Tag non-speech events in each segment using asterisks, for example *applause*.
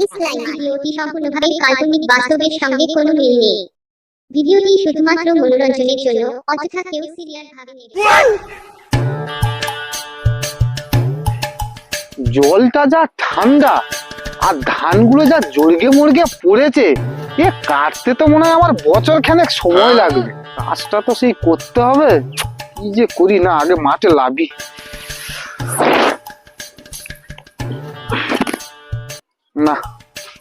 ভিডিওটি সম্পূর্ণভাবে কাল্পনিক বাস্তবের সঙ্গে কোনো মিল নেই। ভিডিওটি শুধুমাত্র মনোরঞ্জনের জন্য, অযথা কেউ সিরিয়াস ভাবে জলটা যা ঠান্ডা, আর ধানগুলো যা জড়গে মর্গে পড়েছে, এ কাটতে তো মনে হয় আমার বছর খানেক সময় লাগবে। কাজটা তো সেই করতে হবে, কি যে করি না, আগে মাঠে লাভি না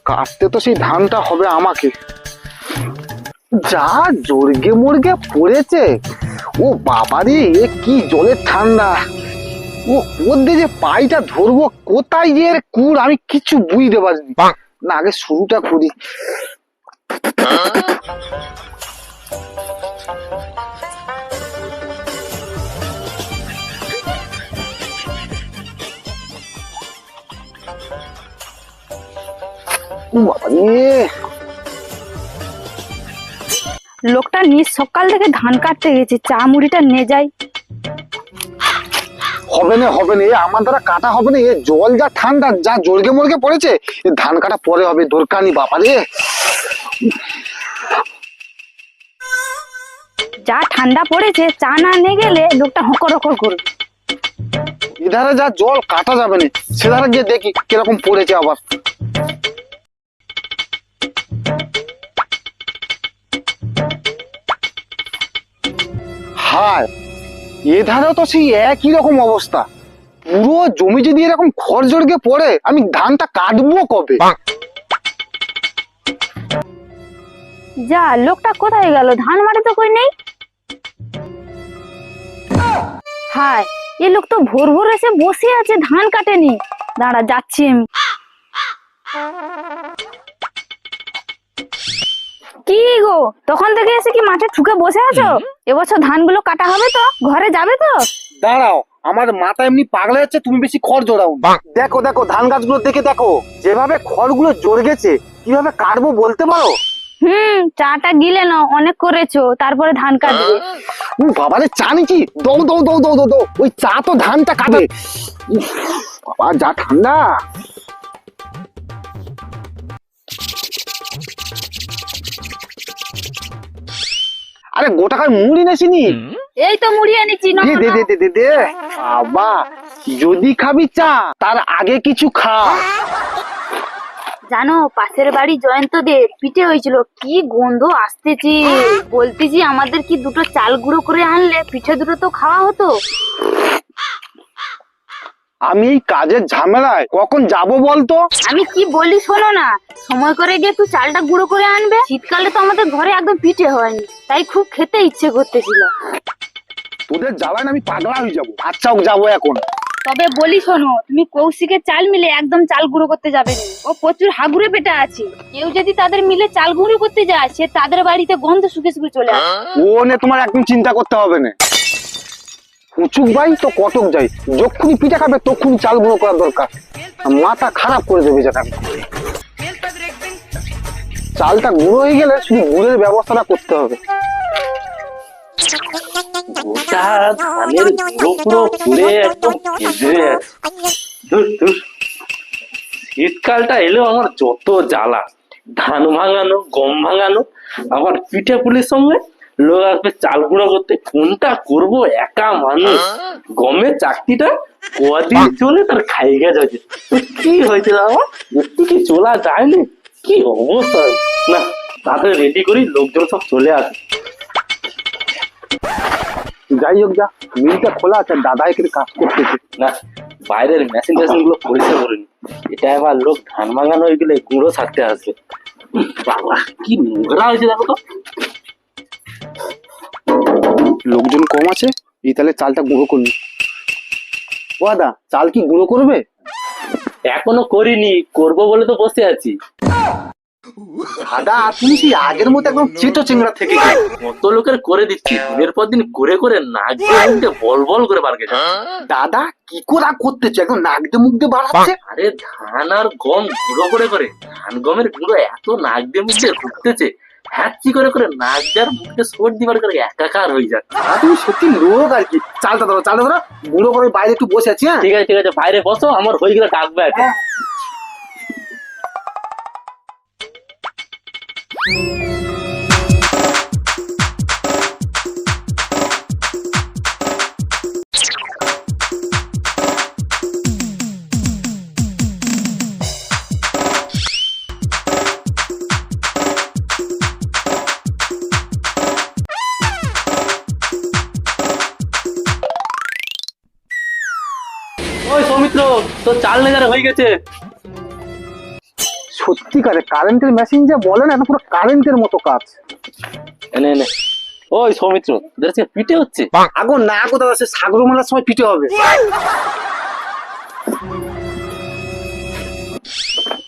কাটতে তো সেই ধানটা হবে আমাকে। যা জর্গে মর্গে পড়েছে। ও বাবারে এ কি জলের ঠান্ডা। ও ওর দিয়ে যে পাইটা ধরবো কোথায় যে এর কুর আমি কিছু বুঝতে পারিনি। না আগে শুরুটা করি। লোকটা নিজ সকাল থেকে ধান কাটতে গেছে চা মুড়িটা নিয়ে যাই। হবে না হবে না আমার দ্বারা কাটা হবে না এ জল যা ঠান্ডা যা জলগে মর্গে পড়েছে এ ধান কাটা পরে হবে দরকার নেই বাবা রে। যা ঠান্ডা পড়েছে চা না নিয়ে গেলে লোকটা হকর হকর করবে। এধারে যা জল কাটা যাবে না সেধারে গিয়ে দেখি কীরকম পড়েছে আবার। হায়। এধারেও তো সেই একই রকম অবস্থা। পুরো জমি যদি এরকম খড় জড়গে পড়ে আমি ধানটা কাটবো কবে? যা লোকটা কোথায় গেল? ধান মাঠে তো কই নেই? হায় এই লোক তো ভোর ভোর এসে বসে আছে ধান কাটেনি। দাঁড়া যাচ্ছি আমি। কি গো? তখন থেকে এসে কি মাঠে ঠুকে বসে আছো? এবছর ধানগুলো কাটা হবে তো? ঘরে যাবে তো? দাঁড়াও আমার মাথা এমনি পাগলা যাচ্ছে তুমি বেশি খড় জোড়াও। দেখো দেখো ধান গাছগুলো দেখে দেখো যেভাবে খড়গুলো জড় গেছে কীভাবে কাটবো বলতে পারো? হুম চাটা গিলে না অনেক করেছ তারপরে ধান কাটবে। উ বাবারে চা দৌ দৌ দৌ দৌ দৌ দৌ। ওই চা তো ধানটা কাটে। বাবা যা ঠান্ডা। আরে গোটাকার মুড়ি নেছিনি এই তো মুড়ি এনেছি দে দে দে দে দে দে। বাবা যদি খাবি চা তার আগে কিছু খা। জানো পাশের বাড়ি জয়ন্ত দে পিঠে হয়েছিল কি গন্ধ আসতেছি। বলতেছি আমাদের কি দুটো চাল গুঁড়ো করে আনলে পিঠে দুটো তো খাওয়া হতো? আমি এই কাজের ঝামেলায় কখন যাব বলতো? আমি কি বলি শোনো না? সময় করে গিয়ে তুই চালটা গুঁড়ো করে আনবে? শীতকালে তো আমাদের ঘরে একদম পিঠে হয়নি তাই খুব খেতে ইচ্ছে করতেছিল। তোদের জ্বালায় আমি পাগলা হয়ে যাব। আচ্ছা যাব এখন। তবে বলি শোনো তুমি কৌশিকের চাল মিলে একদম চাল গুঁড়ো করতে যাবে না। ও প্রচুর হাগুরে পেটা আছে। কেউ যদি তাদের মিলে চাল গুঁড়ো করতে যায় সে তাদের বাড়িতে গন্ধ শুকে শুকে চলে আসে। ও নে তোমার একদম চিন্তা করতে হবে না। উঁচুক ভাই তো কটক যাই। যখনই পিঠা খাবে তখনই চাল গুঁড়ো করার দরকার। মাথা খারাপ করে দেবে যেটা। চালটা গুঁড়ো হয়ে গেলে শুধু গুড়ের ব্যবস্থাটা করতে হবে। শীতকালটা এলেও আমার যত জ্বালা, ধান ভাঙানো, গম ভাঙানো আবার পিঠে পুলির সঙ্গে লোক আসবে চাল গুঁড়ো করতে। কোনটা করব? একা মানুষ। গমের চাকরিটা কদিন চলে তার খাইগা যাচ্ছে তো কি হয়েছে আমার একটু কি চলা যায়নি কি অবস্থা? না তাদের রেডি করি লোকজন সব চলে আসে। যাই হোক যা মিলটা খোলা আছে দাদা এখানে কাজ করতেছে। না বাইরের মেশিন টেশিনগুলো পরিষ্কার করিনি এটা এবার লোক ধান ভাঙানো হয়ে গেলে গুঁড়ো থাকতে আসবে। বাবা কি নোংরা হয়েছে দেখো তো। লোকজন কম আছে? এই তাহলে চালটা গুঁড়ো করলি ও দাদা চাল কি গুঁড়ো করবে? এখনও করিনি করব বলে তো বসে আছি। দাদা তুমি সেই আগের মতো একদম চেটো চেংড়া থেকে। কত লোকের করে দিচ্ছি দিনের পর দিন করে করে নাক দিয়ে মুখ দিয়ে বল বল করে বার গেছে দাদা কি করে করতেছে? একদম নাক দিয়ে মুখ দিয়ে বাড়াচ্ছে আরে ধান আর গম গুঁড়ো করে করে ধান গমের গুঁড়ো এত নাক দিয়ে মুখ দিয়ে ঢুকতেছে হ্যাচি করে করে নাক দেওয়ার মুখে সোট দিবার করে একাকার হয়ে যাচ্ছে। আমি সত্যি রোগ আর কি? চালটা ধরো চালটা ধরো। বুড়ো করে বাইরে একটু বসে আছি হ্যাঁ? ঠিক আছে ঠিক আছে। বাইরে বসো আমার হয়ে গেলে ডাকবে আর Thank. হ্যাঁ। চাল নেজার হয়ে গেছে। সত্যিকারে কারেন্টের মেশিন যে বলে না পুরো কারেন্টের মতো কাজ। এনে এনে ওই সৌমিত্র আজকে পিঠে হচ্ছে? আগো না আগো দাদা সে সাগর মেলার সময় পিঠে হবে।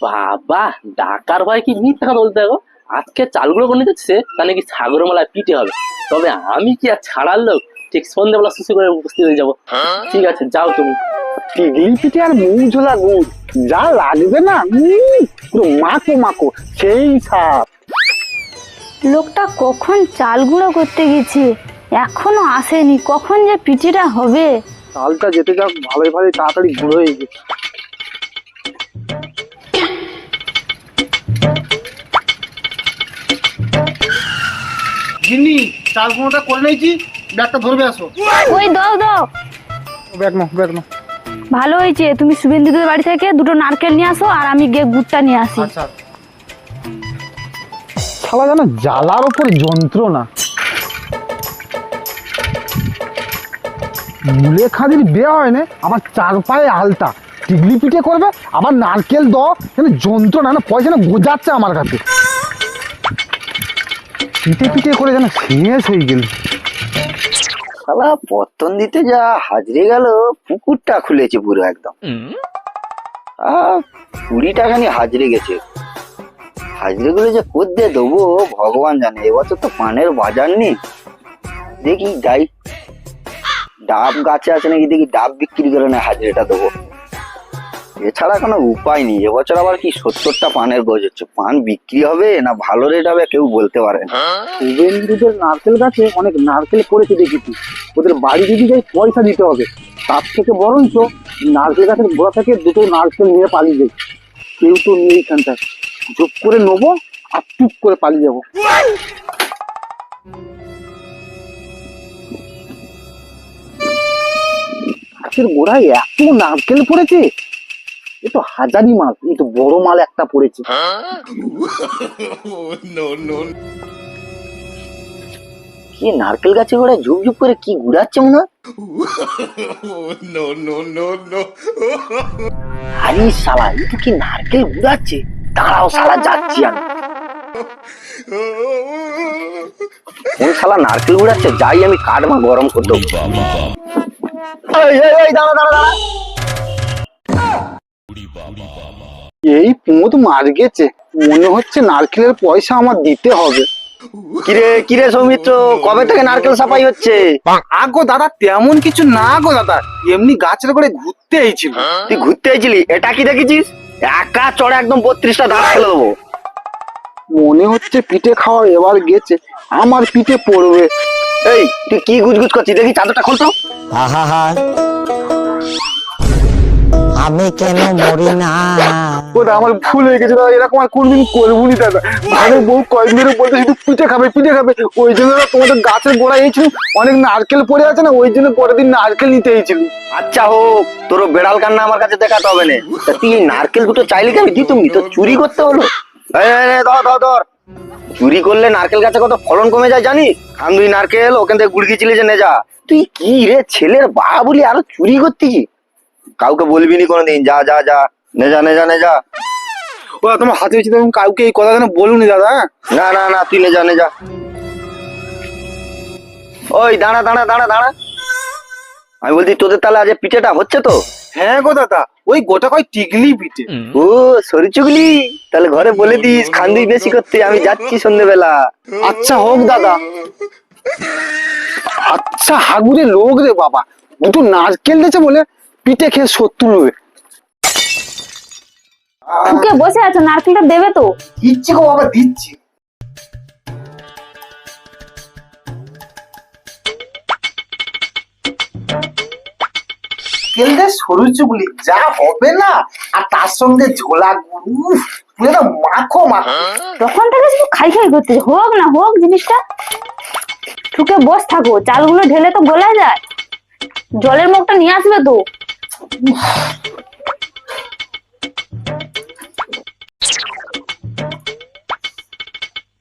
বাবা ডাকার ভাই কি মিথ্যা কথা বলতে গো? আজকে চালগুলো করে নিতে যাচ্ছে তা নাকি সাগর মেলায় পিঠে হবে? তবে আমি কি আর ছাড়ার লোক? ঠিক সন্ধ্যেবেলা সুসু করে উপস্থিত হয়ে যাব। ঠিক আছে যাও তুমি। টিগলি পিঠে আর মুখ ঝোলা গুড়? যা লাগবে না পুরো মাখো মাখো সেই সাপ লোকটা কখন চাল গুঁড়ো করতে গেছে? এখনও আসেনি কখন যে পিঠিটা হবে? চালটা যেতে যাক ভালোই ভালোই তাড়াতাড়ি গুঁড়ো হয়ে গেছে। গিন্নি চাল গুঁড়োটা করে নিয়েছি। ব্যাগটা ধরবে আসো। ওই দাও দাও। ব্যাগ নাও ব্যাগ নাও। ভালো হয়েছে। তুমি শুভেন্দুদের বাড়ি থেকে দুটো নারকেল নিয়ে আসো আর আমি গিয়ে গুড়টা নিয়ে আসি। আচ্ছা। শালা জানো জ্বালার ওপর যন্ত্রণা। মুলে খাদির বিয়ে হয় না আবার চার পায়ে আলতা। টিগলি পিঠে করবে আবার নারকেল দ যেন যন্ত্রণা না পয়সা না গোজাচ্ছে আমার কাছে। পিঠে পিঠে করে যেন শেষ হয়ে গেল। শালা পত্তন দিতে যা হাজরে গেল পুকুরটা খুলেছে পুরো একদম। কুড়ি টাকা নিয়ে হাজরে গেছে। হাজরে গুলো যে করতে দেবো ভগবান জানে এবছর তো পানের বাজার নেই। দেখি যাই। ডাব গাছে আছে নাকি দেখি ডাব বিক্রি করে না হাজরেটা দেবো। এছাড়া কোনো উপায় নেই। এবছর আবার কি সত্তরটা পানের গজ হচ্ছে? পান বিক্রি হবে না ভালো রেট হবে কেউ বলতে পারে না। শুভেন্দুদের নারকেল গাছে অনেক নারকেল পড়েছে দেখেছি। ওদের বাড়ি যদি যাই পয়সা দিতে হবে। তার থেকে বরঞ্চ নারকেল গাছের গোড়া থেকে দুটো নারকেল নিয়ে পালিয়ে যাই। কেউ তো নেই এইখানটায় যোগ করে নেব আর চুপ করে পালিয়ে যাব। গাছের গোড়ায় এত নারকেল পড়েছে? এ তো হাজারি মাল এই তো বড় মাল একটা পড়েছে। *laughs* কি নারকেল গাছে করে ঝুপঝুপ করে কি ঘুরাচ্ছে মনে *laughs* আরে শালা এই তো কি নারকেল ঘুরাচ্ছে? দাঁড়াও শালা যাচ্ছি আমি। কোন শালা নারকেল ঘুরাচ্ছে যাই আমি কাঠমা গরম করতে দাঁড়া দাঁড়া দাঁড়া। এই পুঁত মার গেছে। মনে হচ্ছে নারকেলের পয়সা আমার দিতে হবে। কিরে কিরে সৌমিত্র কবে থেকে নারকেল সাফাই হচ্ছে? আগো দাদা তেমন কিছু না গো দাদা। এমনি গাছের করে ঘুরতে এইছিল তুই ঘুরতে আইছিলি? এটা কি দেখেছিস? একা চড়ে একদম বত্রিশটা দাঁত ফেলে দেবো। মনে হচ্ছে পিঠে খাওয়া এবার গেছে। আমার পিঠে পড়বে। এই তুই কি গুজগুজ করছিস? দেখি চাদরটা খোলতো আহা আমি কেন মরি না? ওটা আমার ভুল হয়ে গেছে দাদা এরকম আর কোনদিন করব নি দাদা। ঘরের বউ কয়েকদিন বলতে শুধু পিঠে খাবে পিঠে খাবে। ওই জন্য তোমাদের গাছের গোড়ায় এইছিল অনেক নারকেল পড়ে আছে না ওই জন্য পরের দিন নারকেল নিতে এইছিল আচ্ছা হোক তোর বেড়াল কান্না আমার কাছে দেখাতে হবে না। তা তুই এই নারকেল দুটো চাইলে কি আমি দিতুম নি? তো চুরি করতে হলো। এই, এই, এই, ধর ধর ধর। চুরি করলে নারকেল গাছে কত ফলন কমে যায় জানিস? খান দুই নারকেল ওখান থেকে গুড় গিয়েছিলি যে নে যা। তুই কি রে ছেলের বা বলি আরও চুরি করতেছি কাউকে বলবি নি কোনোদিন। যা যা যা। নে যা নে যা নে যা ও তোমার হাতে হয়েছে তখন কাউকে এই কথা যেন বলুনি দাদা হ্যাঁ? না না না তুই নে যা নে যা ওই দাঁড়া দাঁড়া দাঁড়া দাঁড়া। আমি বলছি তোদের তাহলে আজ পিঠেটা হচ্ছে তো? হ্যাঁ গো দাদা ওই গোটা কয় টিগলি পিঠে। ও সরি চুগলি তাহলে ঘরে বলে দিস খান্দি বেশি করতে। আমি যাচ্ছি সন্ধ্যেবেলা আচ্ছা হোক দাদা। আচ্ছা হাগুরে লোক রে বাবা। দুটো নারকেল দিয়েছে বলে পিঠে খেয়ে সত্তর নেবে ওকে বসে আছো নারকেলটা দেবে তো। দিচ্ছি গো বাবা দিচ্ছি। সরু চুগলি যা হবে না? আর তার সঙ্গে ঝোলা উফ, পুরো মাখো মাখো। তখন থেকে শুধু খাই খাই করতে হোক না হোক জিনিসটা। ঠুকে বস থাকো চালগুলো ঢেলে তো গলা যায়। জলের মুখটা নিয়ে আসবে তো।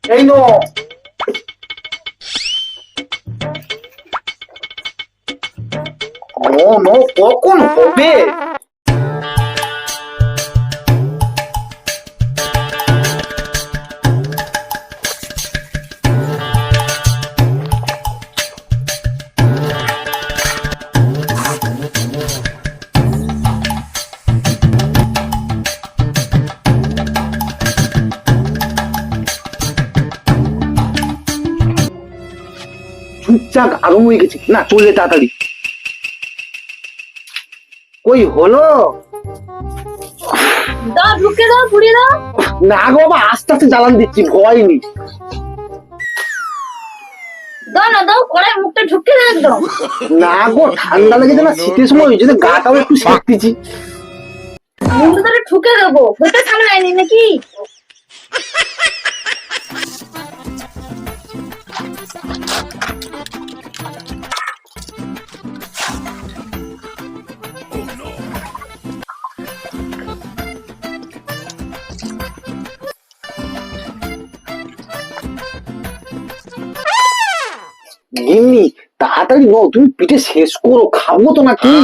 এই নো নো নো কখন হবে চুপচাপ আরম্ভ হয়ে গেছে। না চলে তাড়াতাড়ি। কই হলো? দাও ঢুকে দাও পুড়িয়ে দাও। না গো বাবা আস্তে আস্তে জ্বালান দিচ্ছি ভয় নেই। দাও না দাও কড়াই মুখটা ঢুকে দাও একদম। না গো ঠান্ডা লেগেছে না শীতের সময় ওই জন্য গাটাও একটু সেঁকতেছি মুখটা ঠুকে দেবো। হইতে সামনে আইনি নাকি? গিন্নি তাড়াতাড়ি নো তুমি পিঠে শেষ করো, খাব তো নাকি?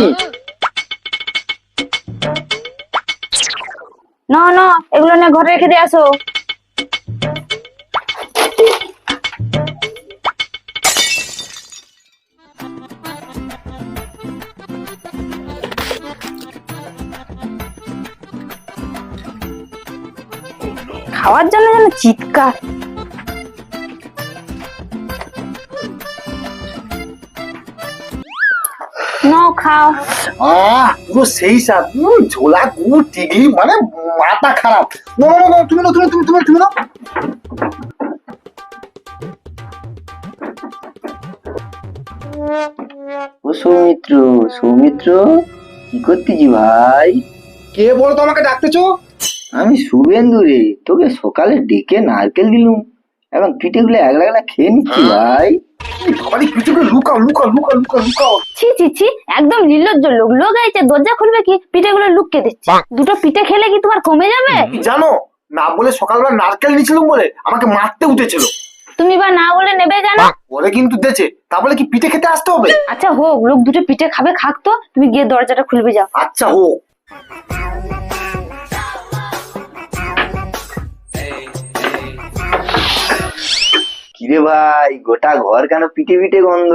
না না, এগুলো না ঘরে রেখে দিয়ে আসো। খাওয়ার জন্য যেন চিৎকার। খাও। আহ পুরো সেই উম, ঝোলা গুড় টিগলি মানে মাথা খারাপ। নো নো নো তুমি নো তুমি তুমি তুমি তুমি নো ও সৌমিত্র সৌমিত্র কি করতেছি ভাই? কে বলো তো আমাকে ডাকতেছো? আমি শুভেন্দু রে তোকে সকালে ডেকে নারকেল দিলুম। এখন পিঠেগুলো একলা একলা খেয়ে নিচ্ছি ভাই। বাবারি পিঠেগুলো লুকাও লুকাও লুকাও লুকাও লুকাও। ছি ছি ছি একদম নির্লজ্জ লোক। লোক আইছে দরজা খুলবে কি? পিঠেগুলো লুকিয়ে দিচ্ছে। দুটো পিঠে খেলে কি তোমার কমে যাবে? জানো না বলে সকালবেলা নারকেল নিয়েছিলাম বলে আমাকে মারতে উঠেছিল। তুমি বা না বলে নেবে কেন বলে কিন্তু দেছে। তা বলে কি পিঠে খেতে আসতে হবে? আচ্ছা হোক লোক দুটো পিঠে খাবে খাক তো। তুমি গিয়ে দরজাটা খুলবে যাও। আচ্ছা হোক। কিরে ভাই গোটা ঘর কেন পিঠে পিঠে গন্ধ?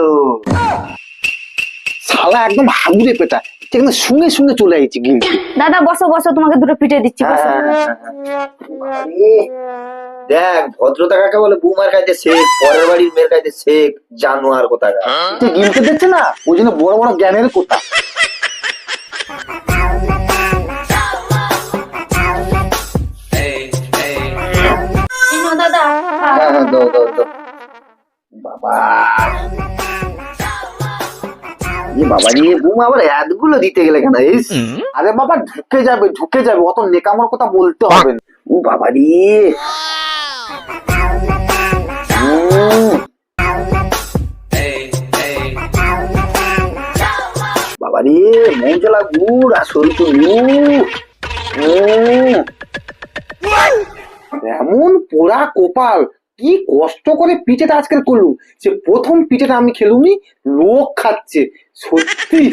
শালা একদম হাগুরে পেটা। সেখানে শুনে শুনে চলে আইছি দাদা বসো বসো তোমাকে দুটো পিঠে দিচ্ছি বসো। আরে, দেখ ভদ্রতা কাকে বলে? বুমার কাছে শেখ পরের বাড়ির মেয়ের কাছে শেখ জানোয়ার কোথাকার? যে গিলতে দেখছে না? ওই জন্য বড় বড় জ্ঞানের কথা দাও দাও দাও বাবা এ বাবা রে বৌমা আবার এতগুলো দিতে গেলে কেন? ইস আরে বাবা ঢুকে যাবে ঢুকে যাবে অত নেকামর কথা বলতে হবে না। ও বাবা রে। বাবা রে মৌজলা গুড় আর সরিষু এমন পোড়া কোপাল কি কষ্ট করে পিঠেটা আজকাল করলুম সে প্রথম পিঠেটা আমি খেলুমনি লোক খাচ্ছে সত্যি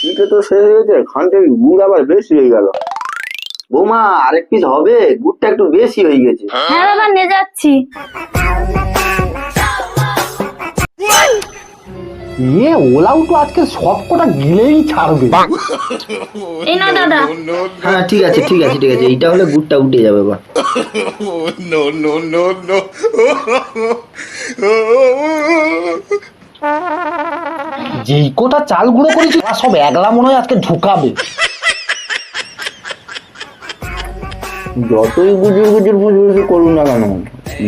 পিঠে তো শেষ হয়ে গেছে খানটের গুড় আবার বেশি হয়ে গেল বৌমা আরেক পিস হবে গুড়টা একটু বেশি হয়ে গেছে হ্যাঁ দাদা নিয়ে যাচ্ছি এ ওলাও তো আজকে সব কটা গিলেই ছাড়বে। এই না দাদা। হ্যাঁ ঠিক আছে ঠিক আছে ঠিক আছে। এইটা হলে গুড়টা উঠে যাবে বা নো নো নো নো যেই কটা চাল গুঁড়ো করেছি সব একলা মনে হয় আজকে ঢুকাবে। যতই গুজুর গুজুর ফুজুর করুন না কেন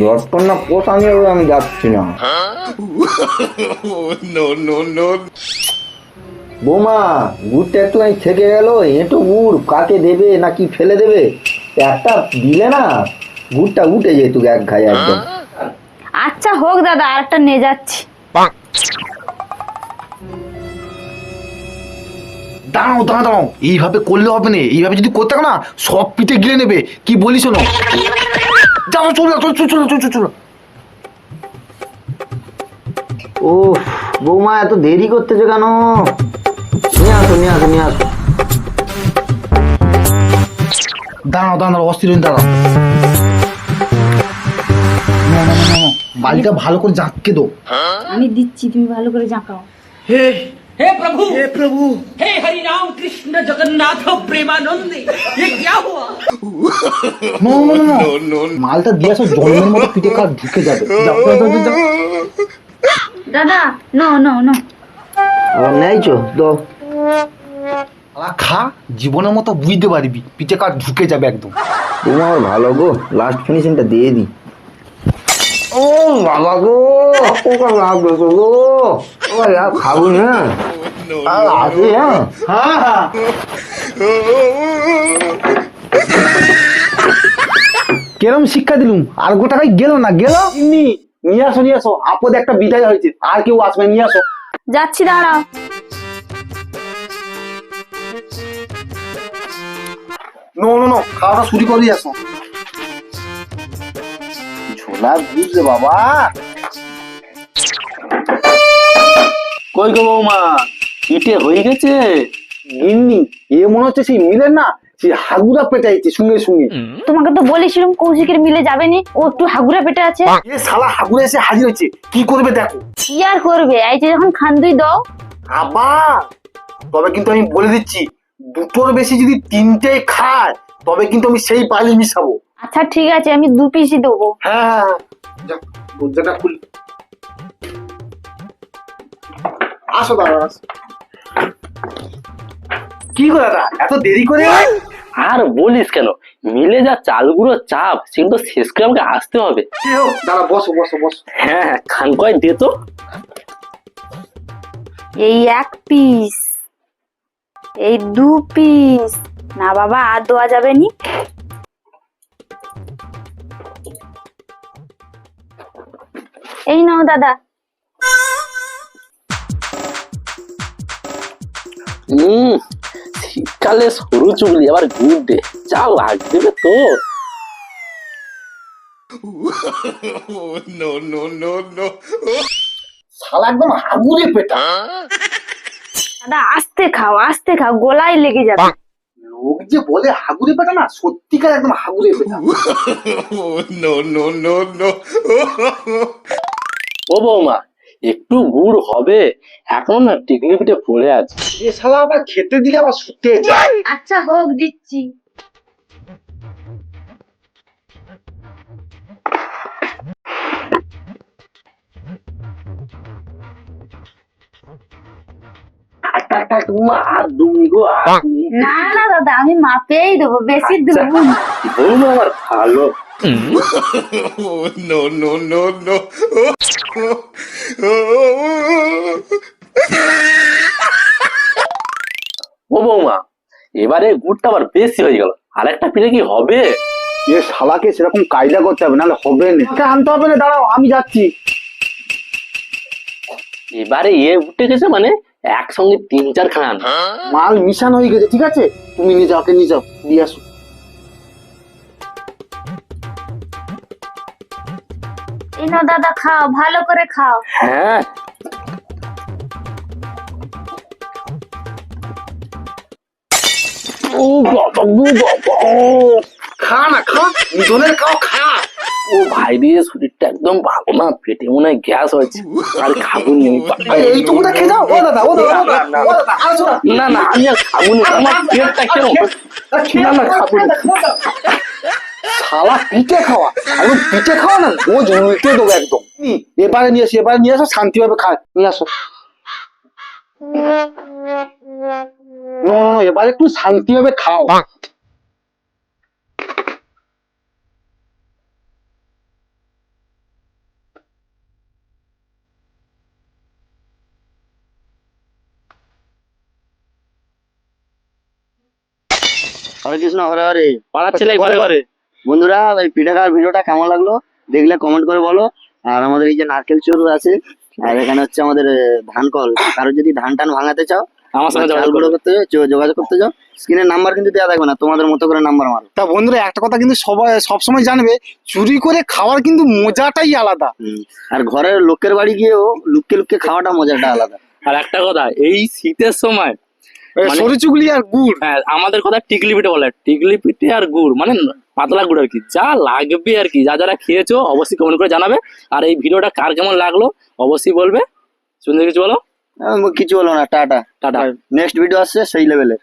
যতক্ষণ না পোষানি হবে আমি যাচ্ছি না. *laughs* বৌমা গুড়টা একটুখানি থেকে গেল এঁটো গুড় কাকে দেবে নাকি ফেলে দেবে? একটা দিলে না গুড়টা উঠে যেত এক ঘায়ে একদম। আচ্ছা হোক দাদা আর একটা নিয়ে যাচ্ছি। দাঁড়াও দাঁড়াও দাঁড়াও। এইভাবে করলে হবে না। এইভাবে যদি করতে না সব পিঠে গিলে নেবে। কি বলি শোনো? যাও চলো চলো চলো চলো চলো ও বৌমা এত দেরি করতেছো কেন? নিয়ে আসো নিয়ে আসো নিয়ে আসো। দাঁড়াও দাঁড়াও অস্থির হয়ে দাঁড়াও। বালিটা ভালো করে জাঁককে দো। আমি দিচ্ছি তুমি ভালো করে জাঁকাও हे प्रभु हे प्रभु हे हरि राम कृष्ण जगन्नाथ प्रेमानंद ये क्या हुआ নো নো নো নো মালটা দিয়ে আসো জলের মতো পিঠে কার ঢুকে যাবে যাও, যাও, যাও, যাও, যাও। দাদা নো নো নো আবার নেয়ছো তো শালা খা জীবনের মতো বুঝতে পারবি পিঠে কার ঢুকে যাবে একদম বৌমা আমার ভালো গো লাস্ট ফিনিশিংটা দিয়ে দিই ও বাবা গো ওকে লাগবে তো গো ও আর খাব না আর আছে হ্যাঁ হ্যাঁ হ্যাঁ কেরম শিক্ষা দিলুম? আর গোটাকাই গেল না? গেল? এমনি নিয়ে আসো নিয়ে আসো। আপদ একটা বিদায় হয়েছে। আর কেউ আসবে নিয়ে আসো। যাচ্ছি দাঁড়াও নো নো নো খাওয়াটা শুরু করে আসো। ঝোলা বুঝলে বাবা? কই গো বৌমা পিঠে হয়ে গেছে। গিন্নি এ মনে হচ্ছে সেই মিলের না সেই হাগুরা পেটাইছে সঙ্গে সঙ্গে তোমাকে তো বলেছিলাম কৌশিকের মিলে যাবেনি ও একটু হাগুরা পেটে আছে। এ শালা হাগুরা এসে হাজির হয়েছে কি করবে দেখো। কি আর করবে এই যে যখন খান্দুই দাও। আবার তবে কিন্তু আমি বলে দিচ্ছি দুটোর বেশি যদি তিনটে খায় তবে কিন্তু আমি সেই পালি মিশাবো। আচ্ছা ঠিক আছে আমি দু পিসই দেবো। হ্যাঁ হ্যাঁ, হ্যাঁ। দরজাটা খুল। আসো দাদা আসো। কি গো দাদা এত দেরি করে আর বলিস কেন? মিলে যা চালগুলো চাপ সেগুলো শেষ করে আমাকে আসতে হবে। হোক, দাদা বসো বসো বসো। হ্যাঁ হ্যাঁ খান কয় দে তো। এই এক পিস এই দু পিস না বাবা আর দেওয়া যাবে নি। এই নাও দাদা। হম শীতকালে সরু চুগলি আবার গুড় দে। যা লাগবে তো. শালা একদম হাগুরে পেটা। দাদা আস্তে খাও আস্তে খাও গোলায় লেগে যাবে। লোক যে বলে হাগুরে পেটা না সত্যিকার একদম হাগুরে পেটা। no, no, no, no. ও বৌমা একটু গুড় হবে এখন না টিকলি পিঠে পড়ে আছে এ শালা আবার খেতে দিলে আবার শুতে যায় আচ্ছা হোক দিচ্ছি। না না দাদা আমি মাপেই দেবো বেশি দেবো না। বৌমা আমার ভালো Oh, no, no, no, no. ও বৌমা এবারে গুড়টা আবার বেশি হয়ে গেল। আর একটা পিঠে কি হবে? এ শালাকে সেরকম কায়দা করতে হবে নাহলে হবে না। এটা আনতে হবে না দাঁড়াও আমি যাচ্ছি। এবারে এ উঠে গেছে মানে একসঙ্গে তিন চার খান মাল মিশানো হয়ে গেছে ঠিক আছে? তুমি নিয়ে যাও ওকে নিয়ে যাও দিয়ে আসো। এই নাও দাদা খাও ভালো করে খাও। হ্যাঁ। ও বাবা গো বাবা খা না খা দুজনের খাও খা। ও ভাই রে শরীরটা একদম ভালো না পেটে মনে হয় গ্যাস হয়েছে। আর খাব নি আমি এই- এইটুকুটা খেয়ে যাও। ও দাদা ও দাদা ও দাদা, ও দাদা আসো না না না আমি আর খাব না আমার পেটটা কেন না না খাব না। খাওয়া পিঠে খাওয়া। আমি পিঠে খাওয়া না রোজ উল্টে দেবো একদম। এবারে নিয়ে আসো এবারে নিয়ে আসো শান্তিভাবে খায় নিয়ে আসো। এবার একটু শান্তি শান্তিভাবে খাও। হরে কৃষ্ণ হরে হরে। পাড়ার ছেলে ঘরে ঘরে। বন্ধুরা এই পিঠে খাওয়ার ভিডিওটা কেমন লাগল দেখলে কমেন্ট করে বলো। আর আমাদের এই যে নারকেল চুরু আছে আর এখানে হচ্ছে আমাদের ধান কল। কারও যদি ধান টান ভাঙাতে চাও আমার সঙ্গে বা যোগাযোগ করতে যোগাযোগ করতে চাও স্ক্রিনের নাম্বার কিন্তু দেওয়া থাকবে না তোমাদের মতো করে নাম্বার মারো। তা বন্ধুরা একটা কথা কিন্তু সবাই সবসময় জানবে চুরি করে খাওয়ার কিন্তু মজাটাই আলাদা। আর ঘরের লোকের বাড়ি গিয়েও লুককে লুককে খাওয়াটা মজাটা আলাদা। আর একটা কথা এই শীতের সময় সরু চুগলি আর গুড়? হ্যাঁ আমাদের কথা টিকলি পিঠে বলে টিকলি পিঠে আর গুড় মানে পাতলা গুড় আর কি। যা লাগবে আর কি যা যারা খেয়েছো অবশ্যই কমেন্ট করে জানাবে। আর এই ভিডিওটা কার কেমন লাগল অবশ্যই বলবে। সুন্দর কিছু বলো? কিছু বলো না টাটা। টাটা। নেক্সট ভিডিও আসছে সেই লেভেলের